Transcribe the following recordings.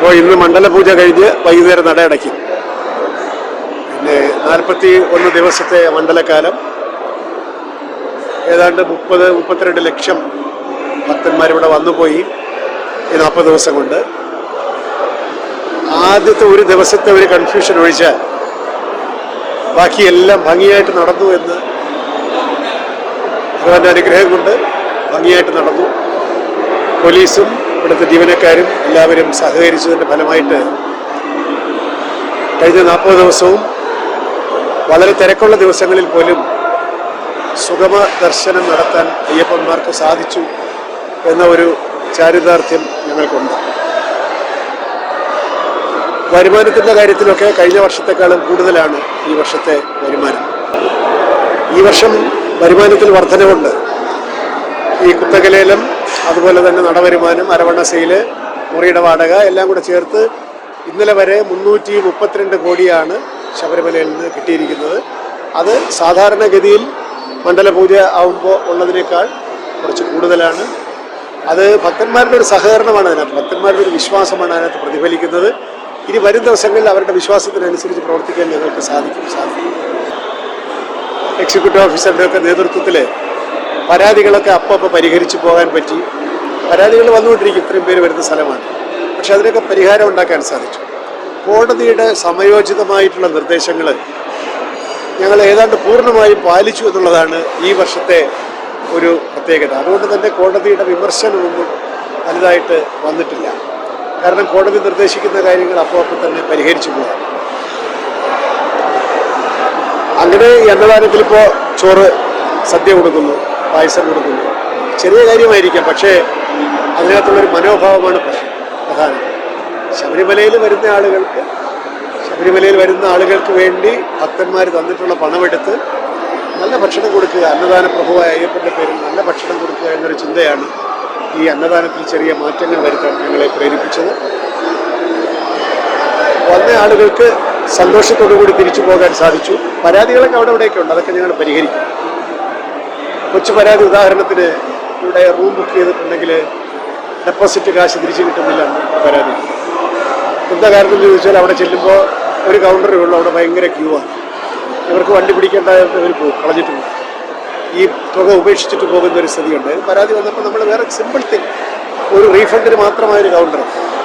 അപ്പോൾ ഇന്ന് മണ്ഡലപൂജ കഴിഞ്ഞ് വൈകുന്നേരം നട അടയ്ക്കും പിന്നെ നാൽപ്പത്തി ഒന്ന് ദിവസത്തെ മണ്ഡലകാലം. ഏതാണ്ട് മുപ്പത് മുപ്പത്തിരണ്ട് ലക്ഷം ഭക്തന്മാരിവിടെ വന്നുപോയി ഈ നാൽപ്പത് ദിവസം കൊണ്ട്. ആദ്യത്തെ ഒരു ദിവസത്തെ ഒരു കൺഫ്യൂഷൻ ഒഴിച്ചാൽ ബാക്കിയെല്ലാം ഭംഗിയായിട്ട് നടന്നു എന്ന് ഭഗവാന്റെ അനുഗ്രഹം കൊണ്ട് ഭംഗിയായിട്ട് നടന്നു. പോലീസും ഇവിടുത്തെ ജീവനക്കാരും എല്ലാവരും സഹകരിച്ചതിന്റെ ഫലമായിട്ട് കഴിഞ്ഞ നാൽപ്പത് ദിവസവും വളരെ തിരക്കുള്ള ദിവസങ്ങളിൽ പോലും സുഗമ ദർശനം നടത്താൻ അയ്യപ്പന്മാർക്ക് സാധിച്ചു എന്ന ഒരു ചാരിതാർത്ഥ്യം ഞങ്ങൾക്കുണ്ട്. വരുമാനത്തിന്റെ കാര്യത്തിലൊക്കെ കഴിഞ്ഞ വർഷത്തെക്കാളും കൂടുതലാണ് ഈ വർഷത്തെ വരുമാനം. ഈ വർഷം വരുമാനത്തിൽ വർധനവുണ്ട്. ഈ കുത്തകലേലം അതുപോലെ തന്നെ നടവരുമാനം അരവണ സെയിൽ മുറിയുടെ വാടക എല്ലാം കൂടെ ചേർത്ത് ഇന്നലെ വരെ മുന്നൂറ്റി മുപ്പത്തിരണ്ട് കോടിയാണ് ശബരിമലയിൽ നിന്ന് കിട്ടിയിരിക്കുന്നത്. അത് സാധാരണഗതിയിൽ മണ്ഡലപൂജ ആവുമ്പോൾ ഉള്ളതിനേക്കാൾ കുറച്ച് കൂടുതലാണ്. അത് ഭക്തന്മാരുടെ ഒരു സഹകരണമാണ് അതിനകത്ത്. ഭക്തന്മാരുടെ ഒരു വിശ്വാസമാണ് അതിനകത്ത് പ്രതിഫലിക്കുന്നത്. ഇനി വരും ദിവസങ്ങളിൽ അവരുടെ വിശ്വാസത്തിനനുസരിച്ച് പ്രവർത്തിക്കാൻ ഞങ്ങൾക്ക് സാധിക്കും സാധിക്കും. എക്സിക്യൂട്ടീവ് ഓഫീസറുടെയൊക്കെ നേതൃത്വത്തിൽ പരാതികളൊക്കെ അപ്പം പരിഹരിച്ചു പോകാൻ പറ്റി. പരാതികൾ വന്നുകൊണ്ടിരിക്കും. ഇത്രയും പേര് വരുന്ന സ്ഥലമാണ്. പക്ഷെ അതിനൊക്കെ പരിഹാരം ഉണ്ടാക്കാൻ സാധിച്ചു. കോടതിയുടെ സമയോചിതമായിട്ടുള്ള നിർദ്ദേശങ്ങൾ ഞങ്ങൾ ഏതാണ്ട് പൂർണമായും പാലിച്ചു എന്നുള്ളതാണ് ഈ വർഷത്തെ ഒരു പ്രത്യേകത. അതുകൊണ്ട് തന്നെ കോടതിയുടെ വിമർശനമൊന്നും വലുതായിട്ട് വന്നിട്ടില്ല. കാരണം കോടതി നിർദ്ദേശിക്കുന്ന കാര്യങ്ങൾ അപ്പോൾ അപ്പോൾ തന്നെ പരിഹരിച്ചു പോകാം അങ്ങനെ ഇപ്പോൾ ചോറ് സദ്യ കൊടുക്കുന്നു. പായസം കൊടുക്കുന്നു. ചെറിയ കാര്യമായിരിക്കാം പക്ഷേ അതിനകത്തുള്ളൊരു മനോഭാവമാണ് പ്രശ്നം. പ്രധാനം ശബരിമലയിൽ വരുന്ന ആളുകൾക്ക് ശബരിമലയിൽ വരുന്ന ആളുകൾക്ക് വേണ്ടി ഭക്തന്മാർ തന്നിട്ടുള്ള പണമെടുത്ത് നല്ല ഭക്ഷണം കൊടുക്കുക അന്നദാന പ്രഭുവായ അയ്യപ്പന്റെ പേരിൽ നല്ല ഭക്ഷണം കൊടുക്കുക എന്നൊരു ചിന്തയാണ് ഈ അന്നദാനത്തിൽ ചെറിയ മാറ്റങ്ങൾ വരുത്താൻ ഞങ്ങളെ പ്രേരിപ്പിച്ചത്. വന്ന ആളുകൾക്ക് സന്തോഷത്തോടു കൂടി തിരിച്ചു പോകാൻ സാധിച്ചു. പരാതികളൊക്കെ അവിടെ ഇവിടെയൊക്കെ ഉണ്ട് അതൊക്കെ ഞങ്ങൾ പരിഹരിക്കും. കൊച്ചു പരാതി ഉദാഹരണത്തിന് ഇവിടെ റൂം ബുക്ക് ചെയ്തിട്ടുണ്ടെങ്കിൽ ഡെപ്പോസിറ്റ് കാശ് തിരിച്ചു കിട്ടുന്നില്ല പരാതി. എന്താ കാര്യത്തിൽ ചോദിച്ചാൽ അവിടെ ചെല്ലുമ്പോൾ ഒരു കൗണ്ടറേ ഉള്ളൂ അവിടെ ഭയങ്കര ക്യൂ ആണ് ഇവർക്ക് വണ്ടി പിടിക്കേണ്ടതായിട്ട് ഇവർ പോകും കളഞ്ഞിട്ട് പോകും ഈ തുക ഉപേക്ഷിച്ചിട്ട് പോകുന്ന ഒരു സ്ഥിതിയുണ്ട്. പരാതി വന്നപ്പോൾ നമ്മൾ വേറെ സിമ്പിൾ തിങ് ഒരു റീഫണ്ടിന് മാത്രമായ ഒരു കൗണ്ടർ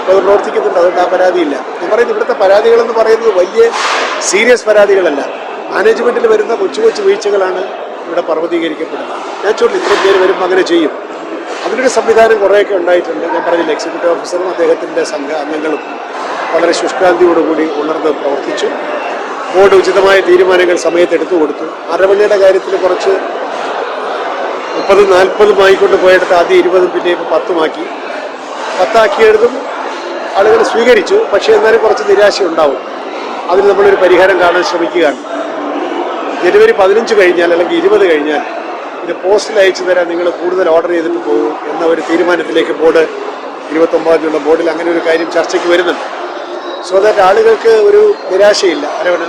അത് പ്രവർത്തിക്കുന്നുണ്ട് അതുകൊണ്ട് ആ പരാതിയില്ല ഞാൻ പറയുന്നത് ഇവിടുത്തെ പരാതികളെന്ന് പറയുന്നത് വലിയ സീരിയസ് പരാതികളല്ല. മാനേജ്മെന്റിൽ വരുന്ന കൊച്ചു കൊച്ചു വീഴ്ചകളാണ് ഇവിടെ പർവതീകരിക്കപ്പെടുന്നത് നാച്ചുറലി ഇത്രയും പേര് വരുമ്പോൾ അങ്ങനെ ചെയ്യും. അതിനൊരു സംവിധാനം കുറേയൊക്കെ ഉണ്ടായിട്ടുണ്ട്. ഞാൻ പറഞ്ഞില്ല എക്സിക്യൂട്ടീവ് ഓഫീസറും അദ്ദേഹത്തിന്റെ സംഘ അംഗങ്ങളും വളരെ ശുഷ്കാന്തിയോടുകൂടി ഉണർന്ന് പ്രവർത്തിച്ചു. ബോർഡ് ഉചിതമായ തീരുമാനങ്ങൾ സമയത്ത് എടുത്തു കൊടുത്തു. അരവണ്ണയുടെ കാര്യത്തിൽ കുറച്ച് മുപ്പതും നാൽപ്പതും ആയിക്കൊണ്ട് പോയെടുത്ത് ആദ്യം ഇരുപതും പിന്നെ ഇപ്പോൾ പത്തുമാക്കി. പത്താക്കിയെടുത്തും ആളുകൾ സ്വീകരിച്ചു. പക്ഷേ എന്നാലും കുറച്ച് നിരാശ ഉണ്ടാവും അതിന് നമ്മളൊരു പരിഹാരം കാണാൻ ശ്രമിക്കുകയാണ്. ജനുവരി പതിനഞ്ച് കഴിഞ്ഞാൽ അല്ലെങ്കിൽ ഇരുപത് കഴിഞ്ഞാൽ ഇത് പോസ്റ്റിൽ അയച്ചു തരാൻ നിങ്ങൾ കൂടുതൽ ഓർഡർ ചെയ്തിട്ട് പോകും എന്ന ഒരു തീരുമാനത്തിലേക്ക് ബോർഡ് ഇരുപത്തൊമ്പതാം തീയതിയുള്ള ബോർഡിൽ അങ്ങനെ ഒരു കാര്യം ചർച്ചയ്ക്ക് വരുന്നുണ്ട്. സോ ദാറ്റ് ആളുകൾക്ക് ഒരു നിരാശയില്ല. അരവണ്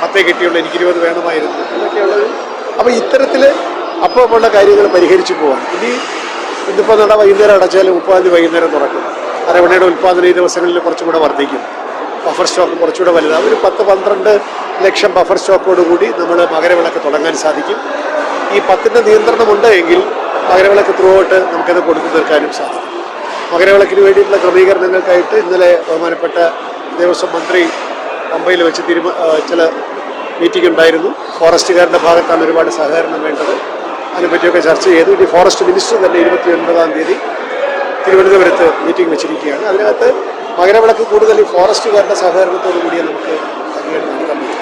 പത്തേ കിട്ടിയുള്ളൂ എനിക്ക് ഇരുപത് വേണമായിരുന്നു എന്നൊക്കെയുള്ളത്. അപ്പോൾ ഇത്തരത്തിൽ അപ്പോൾ ഉള്ള കാര്യങ്ങൾ പരിഹരിച്ചു പോകാം ഇനി ഇതിപ്പോൾ നട വൈകുന്നേരം അടച്ചാലും മുപ്പതാം തീയതി വൈകുന്നേരം തുറക്കും. അരവണയുടെ ഉൽപ്പാദനം ഈ ദിവസങ്ങളിൽ കുറച്ചും കൂടെ വർദ്ധിക്കും. ഓഫർ സ്റ്റോക്ക് കുറച്ചുകൂടെ വലുതാവും. ഒരു പത്ത് പന്ത്രണ്ട് ലക്ഷം ബഫർ സ്റ്റോക്കോടുകൂടി നമ്മൾ മകരവിളക്ക് തുടങ്ങാൻ സാധിക്കും. ഈ പത്തിന്റെ നിയന്ത്രണമുണ്ട് എങ്കിൽ മകരവിളക്ക് ത്രൂ ഔട്ട് നമുക്കത് കൊടുത്തു തീർക്കാനും സാധിക്കും. മകരവിളക്കിന് വേണ്ടിയിട്ടുള്ള ക്രമീകരണങ്ങൾക്കായിട്ട് ഇന്നലെ ബഹുമാനപ്പെട്ട ദേവസ്വം മന്ത്രി പമ്പയിൽ വെച്ച് തീരുമാ ചില മീറ്റിംഗ് ഉണ്ടായിരുന്നു. ഫോറസ്റ്റുകാരുടെ ഭാഗത്താണ് ഒരുപാട് സഹകരണം വേണ്ടത്. അതിനെപ്പറ്റിയൊക്കെ ചർച്ച ചെയ്തു. ഇനി ഫോറസ്റ്റ് മിനിസ്റ്റർ തന്നെ ഇരുപത്തി ഒൻപതാം തീയതി തിരുവനന്തപുരത്ത് മീറ്റിംഗ് വെച്ചിരിക്കുകയാണ്. അതിനകത്ത് മകരവിളക്ക് കൂടുതൽ ഈ ഫോറസ്റ്റുകാരുടെ സഹകരണത്തോടു കൂടിയേ നമുക്ക് അംഗീകരിക്കാൻ പറ്റും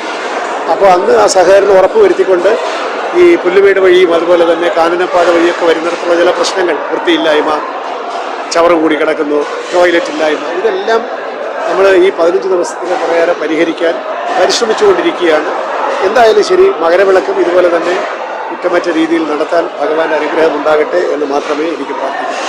അപ്പോൾ അന്ന് ആ സഹകരണം ഉറപ്പുവരുത്തിക്കൊണ്ട് ഈ പുല്ലുമേട് വഴിയും അതുപോലെ തന്നെ കാനനപ്പാത വഴിയൊക്കെ വരുന്നിടത്തുള്ള ചില പ്രശ്നങ്ങൾ വൃത്തിയില്ലായ്മ ചവറ് കൂടി കിടക്കുന്നു ടോയ്ലറ്റ് ഇല്ലായ്മ ഇതെല്ലാം നമ്മൾ ഈ പതിനഞ്ച് ദിവസത്തിന് പ്രകാരം പരിഹരിക്കാൻ പരിശ്രമിച്ചുകൊണ്ടിരിക്കുകയാണ്. എന്തായാലും ശരി മകരവിളക്കും ഇതുപോലെ തന്നെ കുറ്റമറ്റ രീതിയിൽ നടത്താൻ ഭഗവാന്റെ അനുഗ്രഹം ഉണ്ടാകട്ടെ എന്ന് മാത്രമേ എനിക്ക് പ്രാർത്ഥിക്കൂ.